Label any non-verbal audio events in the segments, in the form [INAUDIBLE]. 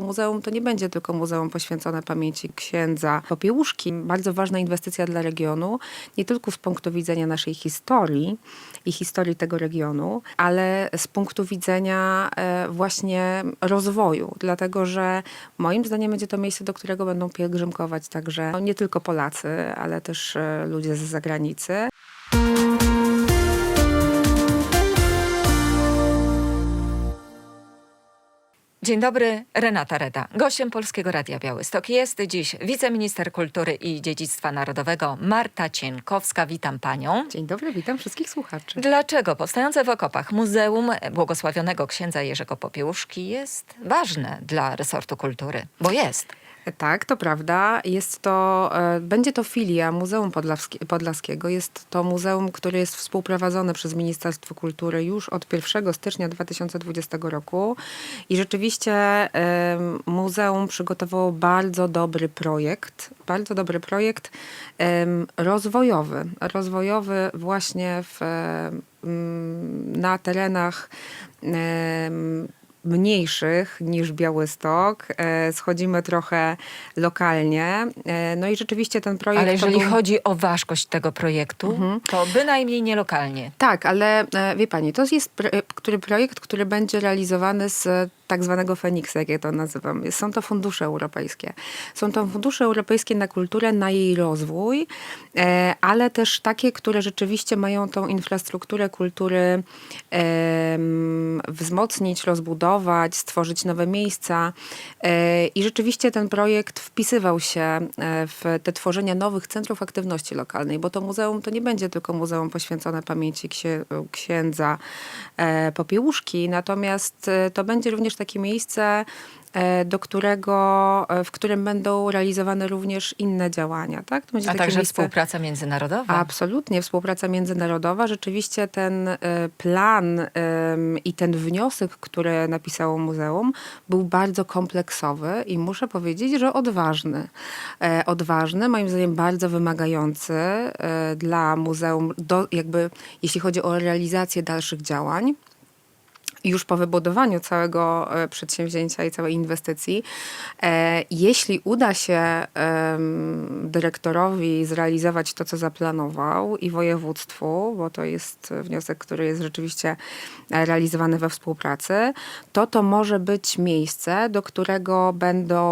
Muzeum to nie będzie tylko muzeum poświęcone pamięci księdza Popiełuszki. Bardzo ważna inwestycja dla regionu, nie tylko z punktu widzenia naszej historii i historii tego regionu, ale z punktu widzenia e, właśnie rozwoju. Dlatego, że moim zdaniem będzie to miejsce, do którego będą pielgrzymkować także no, nie tylko Polacy, ale też e, ludzie z zagranicy. Dzień dobry, Renata Reda. Gościem Polskiego Radia Białystok jest dziś wiceminister kultury i dziedzictwa narodowego Marta Cienkowska. Witam panią. Dzień dobry, witam wszystkich słuchaczy. Dlaczego powstające w okopach Muzeum Błogosławionego Księdza Jerzego Popiełuszki jest ważne dla resortu kultury? Bo jest. Tak, to prawda. Jest to, e, będzie to filia Muzeum Podlaskie, Podlaskiego. Jest to muzeum, które jest współprowadzone przez Ministerstwo Kultury już od 1 stycznia 2020 roku. I rzeczywiście muzeum przygotowało bardzo dobry projekt, bardzo dobry projekt rozwojowy. Rozwojowy właśnie w, na terenach mniejszych niż Białystok. E, Schodzimy trochę lokalnie. E, No i rzeczywiście ten projekt... Ale jeżeli był- Mhm. chodzi o ważkość tego projektu, to bynajmniej nie lokalnie. Tak, ale e, wie pani, to jest który projekt, który będzie realizowany z tak zwanego Feniksa, jak ja to nazywam. Są to fundusze europejskie. Są to fundusze europejskie na kulturę, na jej rozwój, e, ale też takie, które rzeczywiście mają tą infrastrukturę kultury wzmocnić, rozbudować, stworzyć nowe miejsca. E, I rzeczywiście ten projekt wpisywał się e, w te tworzenia nowych centrów aktywności lokalnej, bo to muzeum to nie będzie tylko muzeum poświęcone pamięci księ, księdza Popiełuszki, natomiast to będzie również takie miejsce, e, do którego, e, w którym będą realizowane również inne działania. Tak? To będzie A także miejsce- współpraca międzynarodowa. Absolutnie, współpraca międzynarodowa. Rzeczywiście ten e, plan i ten wniosek, który napisało muzeum, był bardzo kompleksowy i muszę powiedzieć, że odważny. Odważny, moim zdaniem bardzo wymagający dla muzeum, do, jakby jeśli chodzi o realizację dalszych działań już po wybudowaniu całego e, przedsięwzięcia i całej inwestycji, e, jeśli uda się dyrektorowi zrealizować to, co zaplanował i województwu, bo to jest wniosek, który jest rzeczywiście e, realizowany we współpracy, to to może być miejsce, do którego będą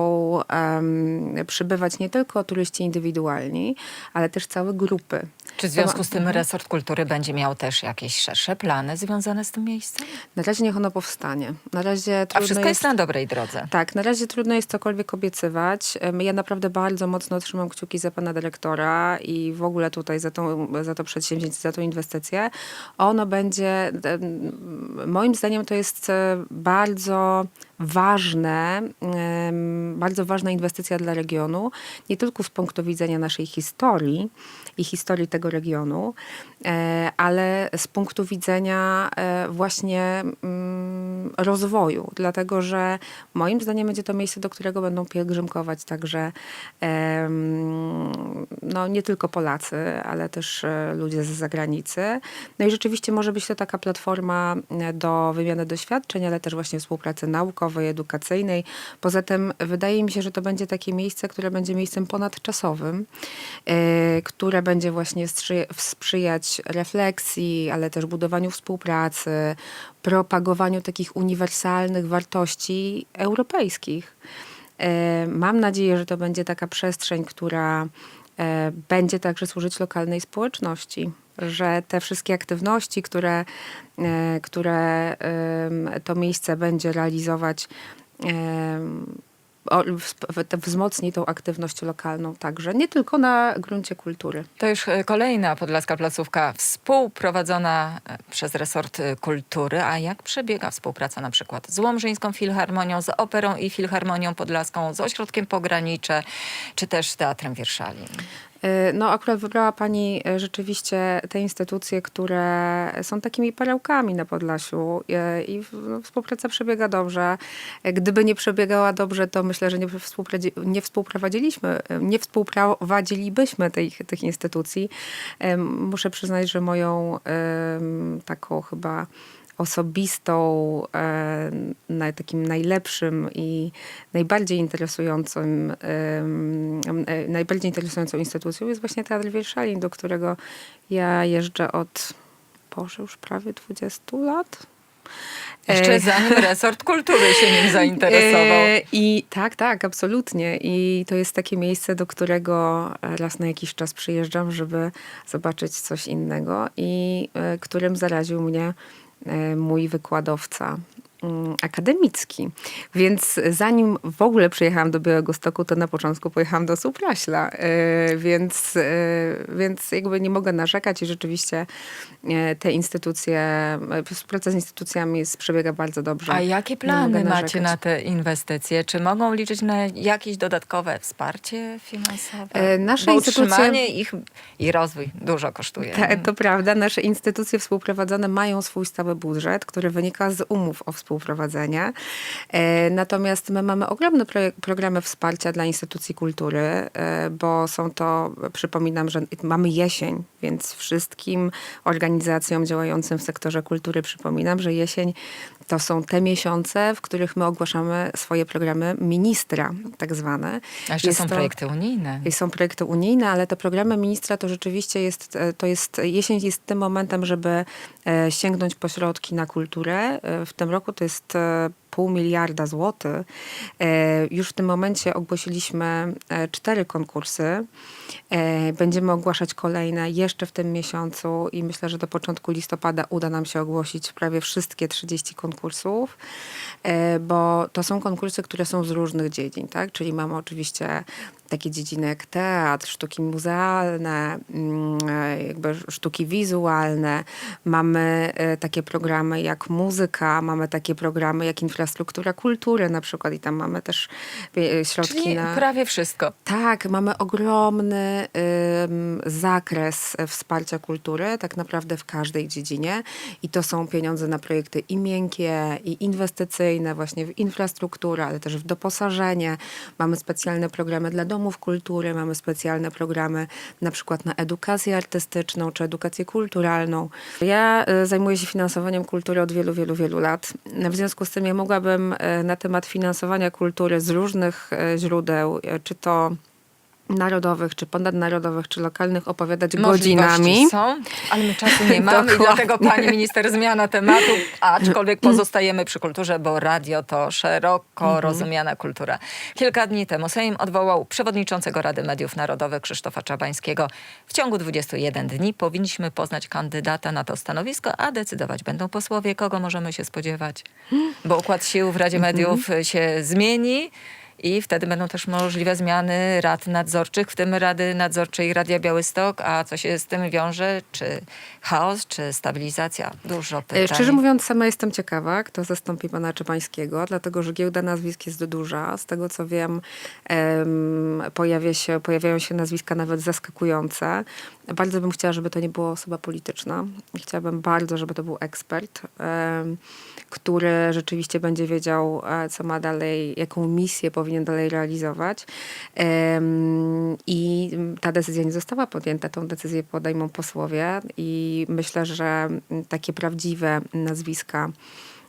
przybywać nie tylko turyści indywidualni, ale też całe grupy. Czy w związku z tym resort kultury będzie miał też jakieś szersze plany związane z tym miejscem? Na razie niech ono powstanie. Na razie A wszystko jest na dobrej drodze. Tak, na razie trudno jest cokolwiek obiecywać. Em, Ja naprawdę bardzo mocno trzymam kciuki za pana dyrektora i w ogóle tutaj za, tą, za to przedsięwzięcie, za tą inwestycję. Ono będzie, em, moim zdaniem to jest e, bardzo ważne, em, bardzo ważna inwestycja dla regionu, nie tylko z punktu widzenia naszej historii i historii tego regionu, e, ale z punktu widzenia e, właśnie mm, rozwoju, dlatego że moim zdaniem będzie to miejsce, do którego będą pielgrzymkować także no, nie tylko Polacy, ale też e, ludzie z zagranicy. No i rzeczywiście może być to taka platforma do wymiany doświadczeń, ale też właśnie współpracy naukowej, edukacyjnej. Poza tym wydaje mi się, że to będzie takie miejsce, które będzie miejscem ponadczasowym, które będzie właśnie sprzyjać refleksji, ale też budowaniu współpracy, propagowaniu takich uniwersalnych wartości europejskich. E, Mam nadzieję, że to będzie taka przestrzeń, która e, będzie także służyć lokalnej społeczności, że te wszystkie aktywności, które, e, które to miejsce będzie realizować, wzmocni tą aktywność lokalną także, nie tylko na gruncie kultury. To już e, kolejna podlaska placówka współprowadzona e, przez resort e, kultury. A jak przebiega współpraca na przykład z Łomżyńską Filharmonią, z Operą i Filharmonią Podlaską, z Ośrodkiem Pogranicze, czy też Teatrem Wierszali? Y, No, akurat wybrała Pani y, rzeczywiście te instytucje, które są takimi perełkami na Podlasiu y, i no, współpraca przebiega dobrze. Gdyby nie przebiegała dobrze, to myślę, że nie, współpradzi- nie współprowadziliśmy, nie współprowadzilibyśmy tych, tych instytucji. Muszę przyznać, że moją taką chyba osobistą, e, na takim najlepszym i najbardziej interesującym, e, najbardziej interesującą instytucją jest właśnie Teatr Wierszalin, do którego ja jeżdżę od, Boże, już prawie 20 lat. Jeszcze E, zanim [LAUGHS] resort kultury się nim zainteresował. I tak, tak, absolutnie. I to jest takie miejsce, do którego raz na jakiś czas przyjeżdżam, żeby zobaczyć coś innego i którym zaraził mnie mój wykładowca akademicki. Więc zanim w ogóle przyjechałam do Białego Stoku, to na początku pojechałam do Supraśla. E, Więc, e, więc jakby nie mogę narzekać i rzeczywiście e, te instytucje, współpraca z instytucjami przebiega bardzo dobrze. A jakie plany macie na te inwestycje? Czy mogą liczyć na jakieś dodatkowe wsparcie finansowe? Nasze Bo instytucje- utrzymanie ich i rozwój dużo kosztuje. Ta, to prawda, nasze instytucje współprowadzone mają swój stały budżet, który wynika z umów o współprowadzenie. Natomiast my mamy ogromne programy wsparcia dla instytucji kultury, e, bo są to, przypominam, że mamy jesień, więc wszystkim organizacjom działającym w sektorze kultury przypominam, że jesień to są te miesiące, w których my ogłaszamy swoje programy ministra, tak zwane. A jeszcze Jest są to- projekty unijne. są projekty unijne, ale te programy ministra to rzeczywiście jest, e, to jest, jesień jest tym momentem, żeby e, sięgnąć po środki na kulturę. W tym roku to jest e, pół miliarda złotych. E, Już w tym momencie ogłosiliśmy e, cztery konkursy. E, Będziemy ogłaszać kolejne jeszcze w tym miesiącu i myślę, że do początku listopada uda nam się ogłosić prawie wszystkie 30 konkursów, bo to są konkursy, które są z różnych dziedzin, tak? Czyli mamy oczywiście takie dziedziny jak teatr, sztuki muzealne, mm, jakby sztuki wizualne. Mamy takie programy jak muzyka, mamy takie programy jak infrastruktura kultury na przykład i tam mamy też e, środki Czyli na... prawie wszystko. Tak, mamy ogromny ym, zakres e, wsparcia kultury, tak naprawdę w każdej dziedzinie. I to są pieniądze na projekty i miękkie, i inwestycyjne, właśnie w infrastrukturę, ale też w doposażenie. Mamy specjalne programy dla domów kultury, mamy specjalne programy na przykład na edukację artystyczną czy edukację kulturalną. Ja e, zajmuję się finansowaniem kultury od wielu, wielu, wielu lat. W związku z tym ja mogłabym e, na temat finansowania kultury z różnych e, źródeł, e, czy to narodowych, czy ponadnarodowych, czy lokalnych opowiadać godzinami. Możliwości są, ale my czasu nie [LAUGHS] mamy i dlatego pani minister zmiana tematu, aczkolwiek pozostajemy przy kulturze, bo radio to szeroko Mhm. rozumiana kultura. Kilka dni temu Sejm odwołał przewodniczącego Rady Mediów Narodowych Krzysztofa Czabańskiego. W ciągu 21 dni powinniśmy poznać kandydata na to stanowisko, a decydować będą posłowie, kogo możemy się spodziewać. Bo układ sił w Radzie Mhm. Mediów się zmieni. I wtedy będą też możliwe zmiany rad nadzorczych, w tym Rady Nadzorczej Radia Białystok. A co się z tym wiąże? Czy chaos, czy stabilizacja? Dużo pytań. E, Szczerze mówiąc, sama jestem ciekawa, kto zastąpi pana Czepańskiego, dlatego że giełda nazwisk jest duża. Z tego co wiem, em, pojawia się, pojawiają się nazwiska nawet zaskakujące. Bardzo bym chciała, żeby to nie była osoba polityczna. Chciałabym bardzo, żeby to był ekspert, który rzeczywiście będzie wiedział, e, co ma dalej, jaką misję powinien dalej realizować. I ta decyzja nie została podjęta. Tą decyzję podejmą posłowie i myślę, że takie prawdziwe nazwiska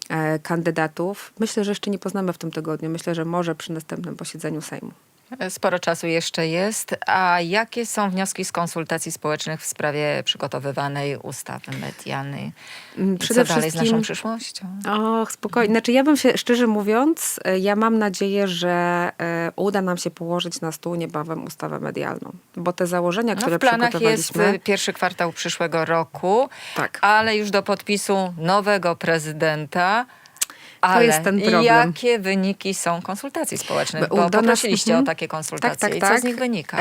e, kandydatów, myślę, że jeszcze nie poznamy w tym tygodniu. Myślę, że może przy następnym posiedzeniu Sejmu. Sporo czasu jeszcze jest. A jakie są wnioski z konsultacji społecznych w sprawie przygotowywanej ustawy medialnej? Mm, Przede co dalej z naszą przyszłością? Och, spokojnie. Znaczy ja bym się, szczerze mówiąc, e, ja mam nadzieję, że e, uda nam się położyć na stół niebawem ustawę medialną. Bo te założenia, No, które w planach jest y, pierwszy kwartał przyszłego roku, Tak. ale już do podpisu nowego prezydenta. Ale jest ten problem. jakie wyniki są konsultacji społecznych? Bo Bo uda nas- poprosiliście mhm. o takie konsultacje. Tak, tak, I co tak. z nich wynika?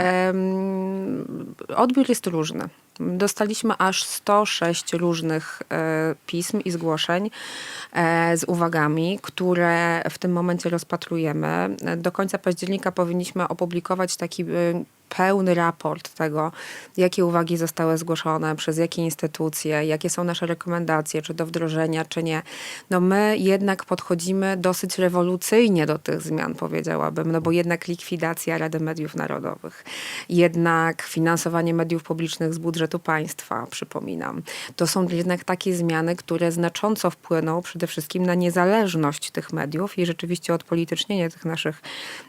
Odbiór jest różny. Dostaliśmy aż 106 różnych e, pism i zgłoszeń e, z uwagami, które w tym momencie rozpatrujemy. Do końca października powinniśmy opublikować taki e, pełny raport tego, jakie uwagi zostały zgłoszone, przez jakie instytucje, jakie są nasze rekomendacje, czy do wdrożenia, czy nie. No my jednak podchodzimy dosyć rewolucyjnie do tych zmian, powiedziałabym, no bo jednak likwidacja Rady Mediów Narodowych, jednak finansowanie mediów publicznych z budżetu państwa, przypominam. To są jednak takie zmiany, które znacząco wpłyną przede wszystkim na niezależność tych mediów i rzeczywiście odpolitycznienie tych naszych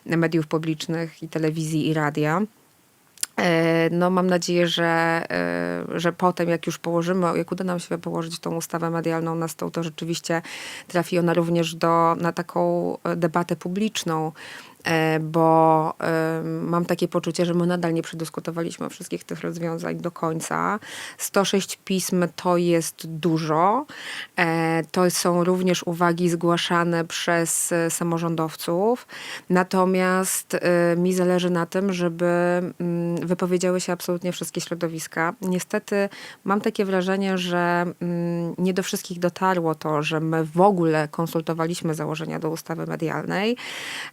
mediów publicznych i telewizji i radia. E, No mam nadzieję, że, e, że potem jak już położymy, jak uda nam się położyć tą ustawę medialną na stół, to rzeczywiście trafi ona również do, na taką e, debatę publiczną, bo mam takie poczucie, że my nadal nie przedyskutowaliśmy wszystkich tych rozwiązań do końca. 106 pism to jest dużo. To są również uwagi zgłaszane przez samorządowców. Natomiast mi zależy na tym, żeby mm, wypowiedziały się absolutnie wszystkie środowiska. Niestety mam takie wrażenie, że mm, nie do wszystkich dotarło to, że my w ogóle konsultowaliśmy założenia do ustawy medialnej,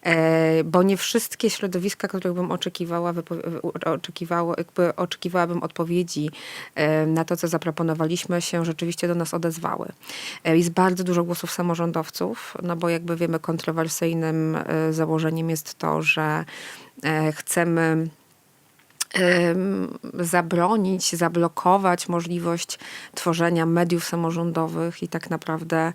e, bo nie wszystkie środowiska, których bym oczekiwała, oczekiwało, oczekiwałabym odpowiedzi e, na to, co zaproponowaliśmy, się rzeczywiście do nas odezwały. E, Jest bardzo dużo głosów samorządowców, no bo jakby wiemy, kontrowersyjnym założeniem jest to, że chcemy em, zabronić, zablokować możliwość tworzenia mediów samorządowych i tak naprawdę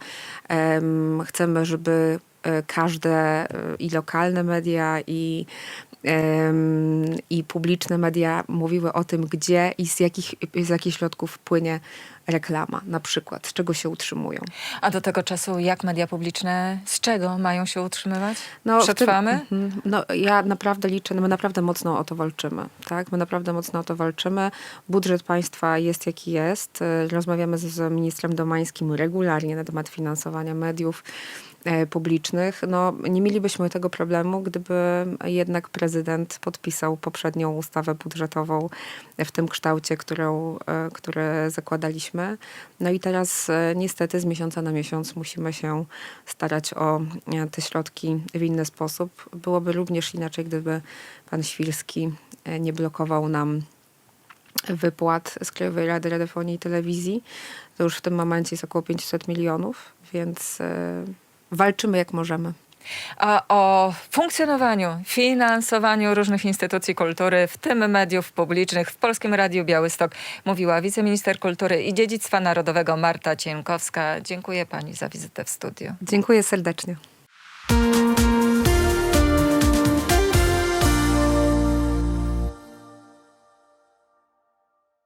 em, chcemy, żeby e, każde e, i lokalne media i i publiczne media mówiły o tym, gdzie i z jakich, z jakich środków płynie reklama, na przykład, z czego się utrzymują. A do tego czasu jak media publiczne, z czego mają się utrzymywać? No, w tym- Przetrwamy? Mhm. No, ja naprawdę liczę, no my naprawdę mocno o to walczymy. Tak? My naprawdę mocno o to walczymy. Budżet państwa jest jaki jest. E, Rozmawiamy z, ministrem Domańskim regularnie na temat finansowania mediów e, publicznych. No, nie mielibyśmy tego problemu, gdyby jednak prezydent podpisał poprzednią ustawę budżetową w tym kształcie, którą, e, które zakładaliśmy. No i teraz e, niestety z miesiąca na miesiąc musimy się starać o e, te środki w inny sposób. Byłoby również inaczej, gdyby pan Świrski e, nie blokował nam wypłat z Krajowej Rady Radiofonii i Telewizji. To już w tym momencie jest około 500 milionów, więc walczymy jak możemy. O funkcjonowaniu, finansowaniu różnych instytucji kultury, w tym mediów publicznych w Polskim Radiu Białystok mówiła wiceminister kultury i dziedzictwa narodowego Marta Cienkowska. Dziękuję pani za wizytę w studiu. Dziękuję serdecznie.